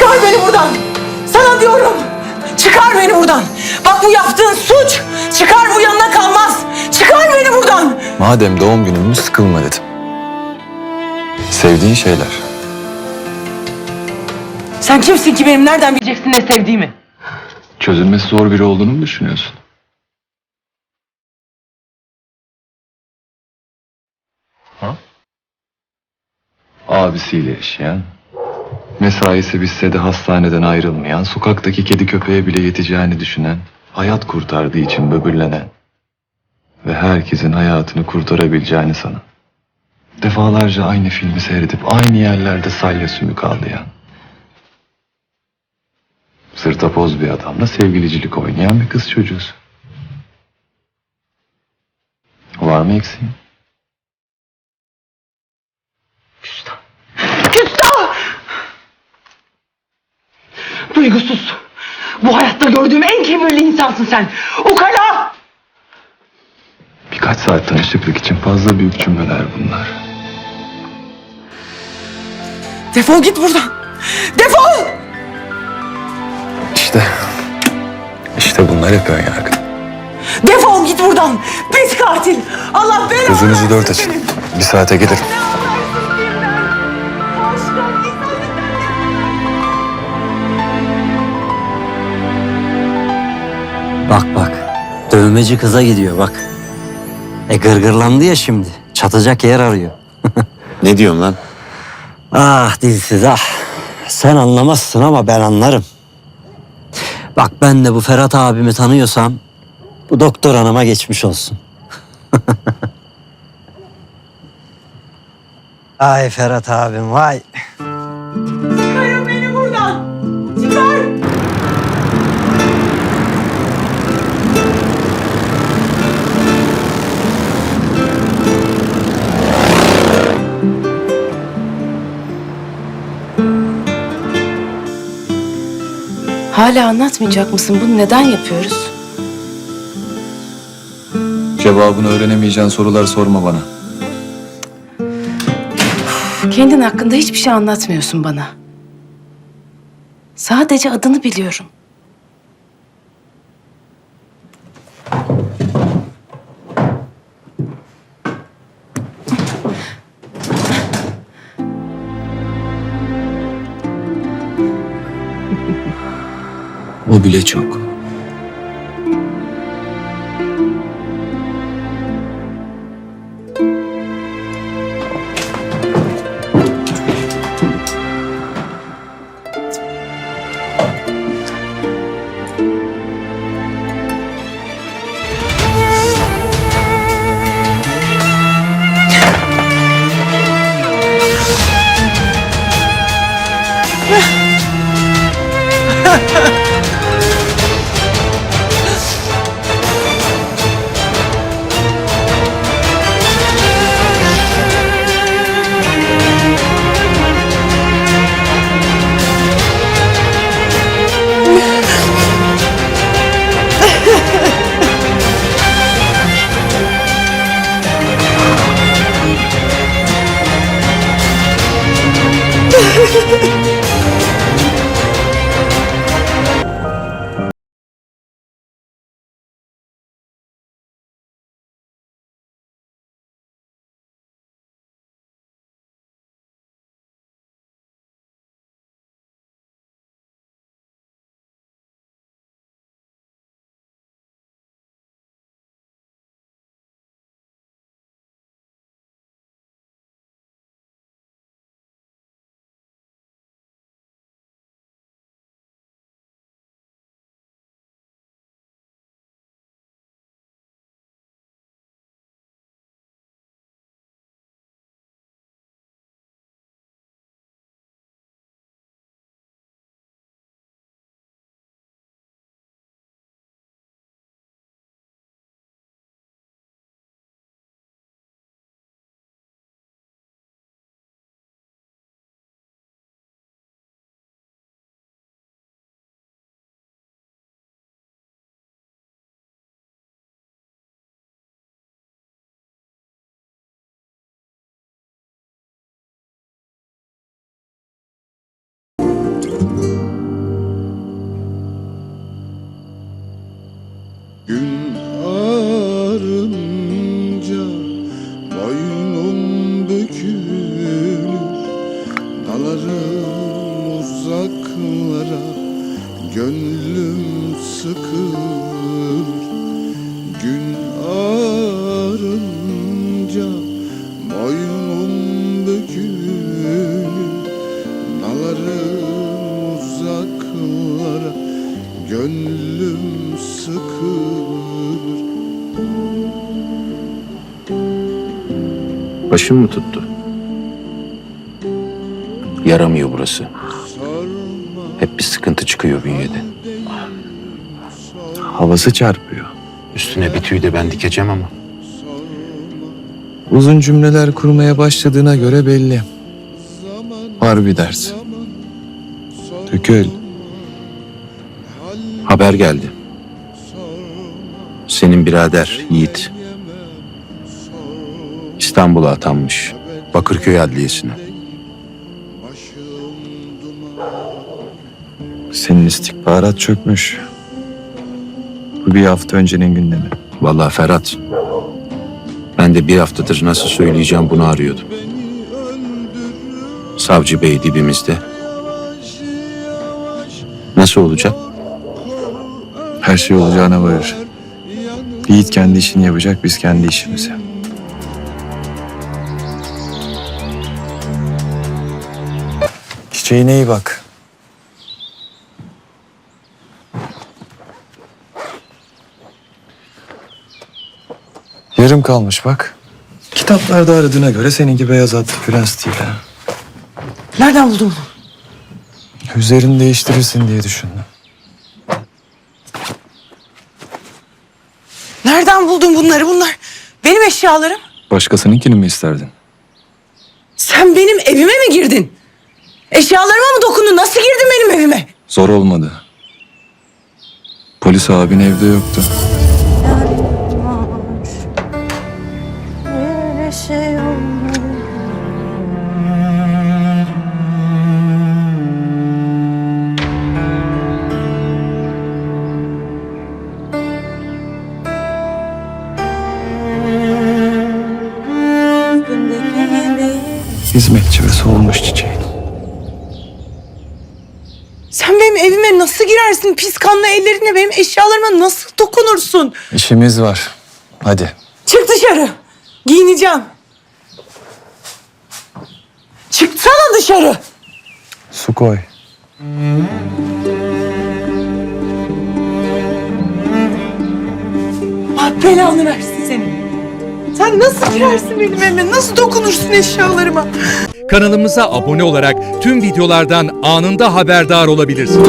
Çıkar beni buradan. Sana diyorum. Çıkar beni buradan. Bak bu yaptığın suç. Çıkar bu yanına kalmaz. Çıkar beni buradan. Madem doğum günümüz sıkılma dedim. Sevdiğin şeyler. Sen kimsin ki benim nereden bileceksin ne sevdiğimi? Çözülmesi zor biri olduğunu mu düşünüyorsun? Ha? Abisiyle yaşayan, mesaisi bitse de hastaneden ayrılmayan, sokaktaki kedi köpeğe bile yeteceğini düşünen, hayat kurtardığı için böbürlenen ve herkesin hayatını kurtarabileceğini sanan. Defalarca aynı filmi seyredip aynı yerlerde salya sümük ağlayan, Sırtapoz bir adamla sevgilicilik oynayan bir kız çocuğusun. Var mı eksiğin? Küstah! Duygusuz. Bu hayatta gördüğüm en kibirli insansın sen. Ukala! Birkaç saat tanışıklık için fazla büyük cümleler bunlar. Defol git buradan. Defol! İşte, işte bunlar hep ön yargı. Defol git buradan. Pis katil. Allah belanı Gözünüzü dört açın. Bir saate gelirim. Bak bak. Dövmeci kıza gidiyor bak. E gırgırlandı ya şimdi. Çatacak yer arıyor. Ne diyorsun lan? Ah dilsiz ah. Sen anlamazsın ama ben anlarım. Bak ben de bu Ferhat abimi tanıyorsam bu doktor hanıma geçmiş olsun. Ay Ferhat abim vay. Hala anlatmayacak mısın? Bunu neden yapıyoruz? Cevabını öğrenemeyeceğin sorular sorma bana. Kendin hakkında hiçbir şey anlatmıyorsun bana. Sadece adını biliyorum. O bile çok. Gönlüm sıkılır gün ağrınca Boynum bükülür nalarım uzaklara Gönlüm sıkılır Başım mı tuttu? Yaramıyor burası. Hep bir sıkıntı çıkıyor bünyede. Havası çarpıyor. Üstüne bir tüy de ben dikeceğim ama. Uzun cümleler kurmaya başladığına göre belli. Harbi ders. Dökül. Haber geldi. Senin birader Yiğit. İstanbul'a atanmış. Bakırköy Adliyesi'ne. Senin istihbarat çökmüş. Bu bir hafta öncenin gündemi. Vallahi Ferhat. Ben de bir haftadır nasıl söyleyeceğim bunu arıyordum. Savcı Bey dibimizde. Nasıl olacak? Her şey olacağına varır. Yiğit kendi işini yapacak, biz kendi işimizi. Çiçeğine iyi bak. Kalmış bak. Kitaplarda aradığına göre seninki beyaz atlı prens değil ha. Nereden buldun bunu? Üzerini değiştirirsin diye düşündüm. Nereden buldun bunları? Bunlar benim eşyalarım. Başkasınınkini mi isterdin? Sen benim evime mi girdin? Eşyalarıma mı dokundun? Nasıl girdin benim evime? Zor olmadı. Polis abin evde yoktu. Hizmetçi ve solmuş çiçeğin. Sen benim evime nasıl girersin? Pis kanlı ellerinle benim eşyalarıma nasıl dokunursun? İşimiz var. Hadi. Çık dışarı. Giyineceğim. Çıksana dışarı. Su koy. Allah belanı versin seni. Sen nasıl girersin benim evime? Nasıl dokunursun eşyalarıma? Kanalımıza abone olarak tüm videolardan anında haberdar olabilirsiniz.